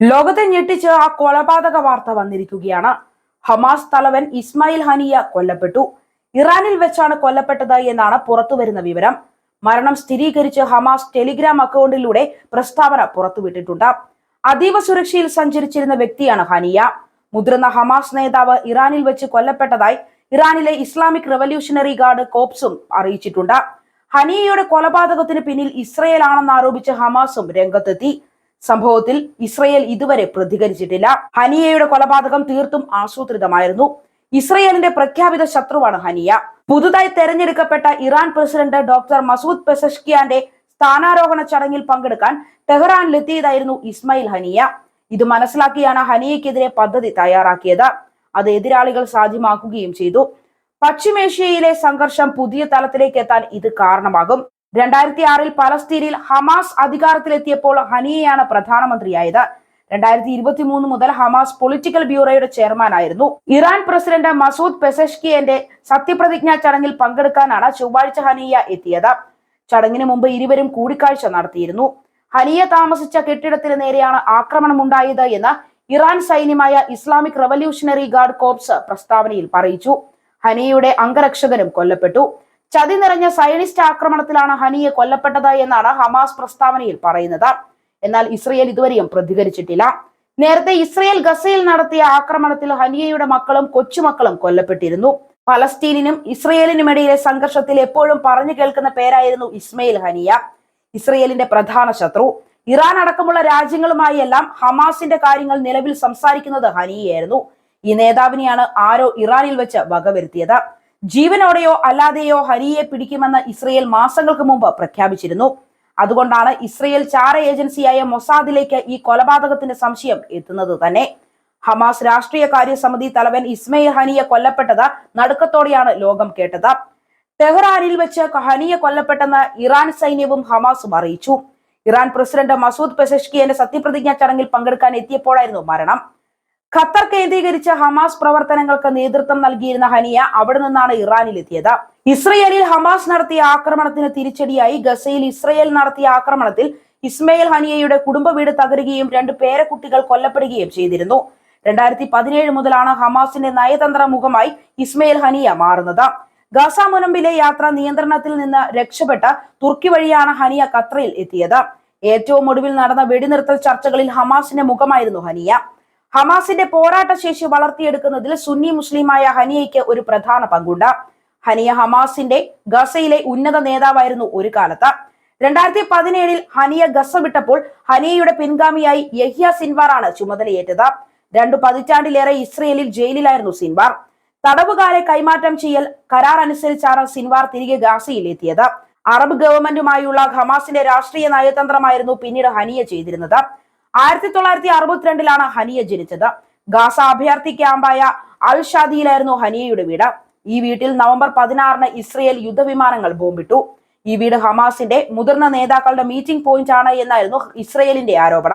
ലോകത്തെ ഞെട്ടിച്ച് ആ കൊലപാതക വാർത്ത വന്നിരിക്കുകയാണ്. ഹമാസ് തലവൻ ഇസ്മായിൽ ഹനിയ കൊല്ലപ്പെട്ടു. ഇറാനിൽ വെച്ചാണ് കൊല്ലപ്പെട്ടത് എന്നാണ് പുറത്തുവരുന്ന വിവരം. മരണം സ്ഥിരീകരിച്ച് ഹമാസ് ടെലിഗ്രാം അക്കൗണ്ടിലൂടെ പ്രസ്താവന പുറത്തുവിട്ടിട്ടുണ്ട്. അതീവ സുരക്ഷയിൽ സഞ്ചരിച്ചിരുന്ന വ്യക്തിയാണ് ഹനിയ. മുതിർന്ന ഹമാസ് നേതാവ് ഇറാനിൽ വെച്ച് കൊല്ലപ്പെട്ടതായി ഇറാനിലെ ഇസ്ലാമിക് റവല്യൂഷണറി ഗാർഡ് കോപ്സും അറിയിച്ചിട്ടുണ്ട്. ഹനിയയുടെ കൊലപാതകത്തിന് പിന്നിൽ ഇസ്രയേൽ ആണെന്ന് ആരോപിച്ച് ഹമാസും രംഗത്തെത്തി. സംഭവത്തിൽ ഇസ്രയേൽ ഇതുവരെ പ്രതികരിച്ചിട്ടില്ല. ഹനിയയുടെ കൊലപാതകം തീർത്തും ആസൂത്രിതമായിരുന്നു. ഇസ്രയേലിന്റെ പ്രഖ്യാപിത ശത്രുവാണ് ഹനിയ. പുതുതായി തെരഞ്ഞെടുക്കപ്പെട്ട ഇറാൻ പ്രസിഡന്റ് ഡോക്ടർ മസൂദ് പെസഷ്കിയാന്റെ സ്ഥാനാരോഹണ ചടങ്ങിൽ പങ്കെടുക്കാൻ ടെഹ്റാനിലെത്തിയതായിരുന്നു ഇസ്മായിൽ ഹനിയ. ഇത് മനസ്സിലാക്കിയാണ് ഹനിയക്കെതിരെ പദ്ധതി തയ്യാറാക്കിയത്. അത് എതിരാളികൾ സാധ്യമാക്കുകയും ചെയ്തു. പശ്ചിമേഷ്യയിലെ സംഘർഷം പുതിയ തലത്തിലേക്ക് എത്താൻ ഇത് കാരണമാകും. രണ്ടായിരത്തി ആറിൽ പലസ്തീനിൽ ഹമാസ് അധികാരത്തിലെത്തിയപ്പോൾ ഹനിയയാണ് പ്രധാനമന്ത്രിയായത്. രണ്ടായിരത്തി ഇരുപത്തി മൂന്ന് മുതൽ ഹമാസ് പൊളിറ്റിക്കൽ ബ്യൂറോയുടെ ചെയർമാനായിരുന്നു. ഇറാൻ പ്രസിഡന്റ് മസൂദ് പെസഷ്കിയന്റെ സത്യപ്രതിജ്ഞാ ചടങ്ങിൽ പങ്കെടുക്കാനാണ് ചൊവ്വാഴ്ച ഹനിയ എത്തിയത്. ചടങ്ങിന് മുമ്പ് ഇരുവരും കൂടിക്കാഴ്ച നടത്തിയിരുന്നു. ഹനിയ താമസിച്ച കെട്ടിടത്തിന് നേരെയാണ് ആക്രമണമുണ്ടായത് എന്ന് ഇറാൻ സൈന്യമായ ഇസ്ലാമിക് റവല്യൂഷണറി ഗാർഡ് കോർപ്സ് പ്രസ്താവനയിൽ പറയിച്ചു. ഹനിയയുടെ അംഗരക്ഷകനും കൊല്ലപ്പെട്ടു. ചതി നിറഞ്ഞ സയനിസ്റ്റ് ആക്രമണത്തിലാണ് ഹനിയെ കൊല്ലപ്പെട്ടത് എന്നാണ് ഹമാസ് പ്രസ്താവനയിൽ പറയുന്നത്. എന്നാൽ ഇസ്രയേൽ ഇതുവരെയും പ്രതികരിച്ചിട്ടില്ല. നേരത്തെ ഇസ്രയേൽ ഗസയിൽ നടത്തിയ ആക്രമണത്തിൽ ഹനിയയുടെ മക്കളും കൊച്ചുമക്കളും കൊല്ലപ്പെട്ടിരുന്നു. പലസ്തീനിനും ഇസ്രയേലിനുമിടയിലെ സംഘർഷത്തിൽ എപ്പോഴും പറഞ്ഞു കേൾക്കുന്ന പേരായിരുന്നു ഇസ്മയിൽ ഹനിയ. ഇസ്രയേലിന്റെ പ്രധാന ശത്രു. ഇറാൻ അടക്കമുള്ള രാജ്യങ്ങളുമായി എല്ലാം ഹമാസിന്റെ കാര്യങ്ങൾ നിലവിൽ സംസാരിക്കുന്നത് ഹനിയായിരുന്നു ഈ നേതാവിനെയാണ് ആരോ ഇറാനിൽ വെച്ച് വകവരുത്തിയത്. ജീവനോടെയോ അല്ലാതെയോ ഹരിയെ പിടിക്കുമെന്ന് ഇസ്രയേൽ മാസങ്ങൾക്ക് മുമ്പ് പ്രഖ്യാപിച്ചിരുന്നു. അതുകൊണ്ടാണ് ഇസ്രയേൽ ചാര ഏജൻസിയായ മൊസാദിലേക്ക് ഈ കൊലപാതകത്തിന്റെ സംശയം എത്തുന്നത് തന്നെ. ഹമാസ് രാഷ്ട്രീയ കാര്യ സമിതി തലവൻ ഇസ്മയിൽ ഹനിയെ കൊല്ലപ്പെട്ടത് നടുക്കത്തോടെയാണ് ലോകം കേട്ടത്. ടെഹ്റാനിൽ വെച്ച് ഹനിയെ കൊല്ലപ്പെട്ടെന്ന് ഇറാൻ സൈന്യവും ഹമാസും അറിയിച്ചു. ഇറാൻ പ്രസിഡന്റ് മസൂദ് പെസഷ്കിയന്റെ സത്യപ്രതിജ്ഞാ ചടങ്ങിൽ പങ്കെടുക്കാൻ എത്തിയപ്പോഴായിരുന്നു മരണം. ഖത്തർ കേന്ദ്രീകരിച്ച ഹമാസ് പ്രവർത്തനങ്ങൾക്ക് നേതൃത്വം നൽകിയിരുന്ന ഹനിയ അവിടെ നിന്നാണ് ഇറാനിലെത്തിയത്. ഇസ്രയേലിൽ ഹമാസ് നടത്തിയ ആക്രമണത്തിന് തിരിച്ചടിയായി ഗസയിൽ ഇസ്രയേൽ നടത്തിയ ആക്രമണത്തിൽ ഇസ്മയിൽ ഹനിയയുടെ കുടുംബ വീട് തകരുകയും രണ്ട് പേരക്കുട്ടികൾ കൊല്ലപ്പെടുകയും ചെയ്തിരുന്നു. രണ്ടായിരത്തി പതിനേഴ് മുതലാണ് ഹമാസിന്റെ നയതന്ത്ര മുഖമായി ഇസ്മയിൽ ഹനിയ മാറുന്നത്. ഗാസ മുനമ്പിലെ യാത്ര നിയന്ത്രണത്തിൽ നിന്ന് രക്ഷപ്പെട്ട തുർക്കി വഴിയാണ് ഹനിയ ഖത്തറിൽ എത്തിയത്. ഏറ്റവും ഒടുവിൽ നടന്ന വെടിനിർത്തൽ ചർച്ചകളിൽ ഹമാസിന്റെ മുഖമായിരുന്നു ഹനിയ. ഹമാസിന്റെ പോരാട്ട ശേഷി വളർത്തിയെടുക്കുന്നതിൽ സുന്നി മുസ്ലിമായ ഹനിയയ്ക്ക് ഒരു പ്രധാന പങ്കുണ്ട്. ഹനിയ ഹമാസിന്റെ ഗസയിലെ ഉന്നത നേതാവായിരുന്നു ഒരു കാലത്ത്. രണ്ടായിരത്തി പതിനേഴിൽ ഹനിയ ഗസ വിട്ടപ്പോൾ ഹനിയയുടെ പിൻഗാമിയായി യഹ്യ സിൻവാർ ആണ് ചുമതലയേറ്റത്. രണ്ടു പതിറ്റാണ്ടിലേറെ ഇസ്രയേലിൽ ജയിലിലായിരുന്നു സിൻവാർ. തടവുകാരെ കൈമാറ്റം ചെയ്യൽ കരാർ അനുസരിച്ചാണ് സിൻവാർ തിരികെ ഗാസയിൽ എത്തിയത് അറബ് ഗവൺമെന്റുമായുള്ള ഹമാസിന്റെ രാഷ്ട്രീയ നയതന്ത്രമായിരുന്നു പിന്നീട് ഹനിയ ചെയ്തിരുന്നത്. ആയിരത്തി തൊള്ളായിരത്തി അറുപത്തിരണ്ടിലാണ് ഹനിയ ജനിച്ചത്. ഗാസ അഭയാർത്ഥി ക്യാമ്പായ അൽ ഷാദിയിലായിരുന്നു ഹനിയയുടെ വീട്. ഈ വീട്ടിൽ നവംബർ പതിനാറിന് ഇസ്രയേൽ യുദ്ധവിമാനങ്ങൾ ബോംബിട്ടു. ഈ വീട് ഹമാസിന്റെ മുതിർന്ന നേതാക്കളുടെ മീറ്റിംഗ് പോയിന്റ് ആണ് എന്നായിരുന്നു ഇസ്രയേലിന്റെ ആരോപണം.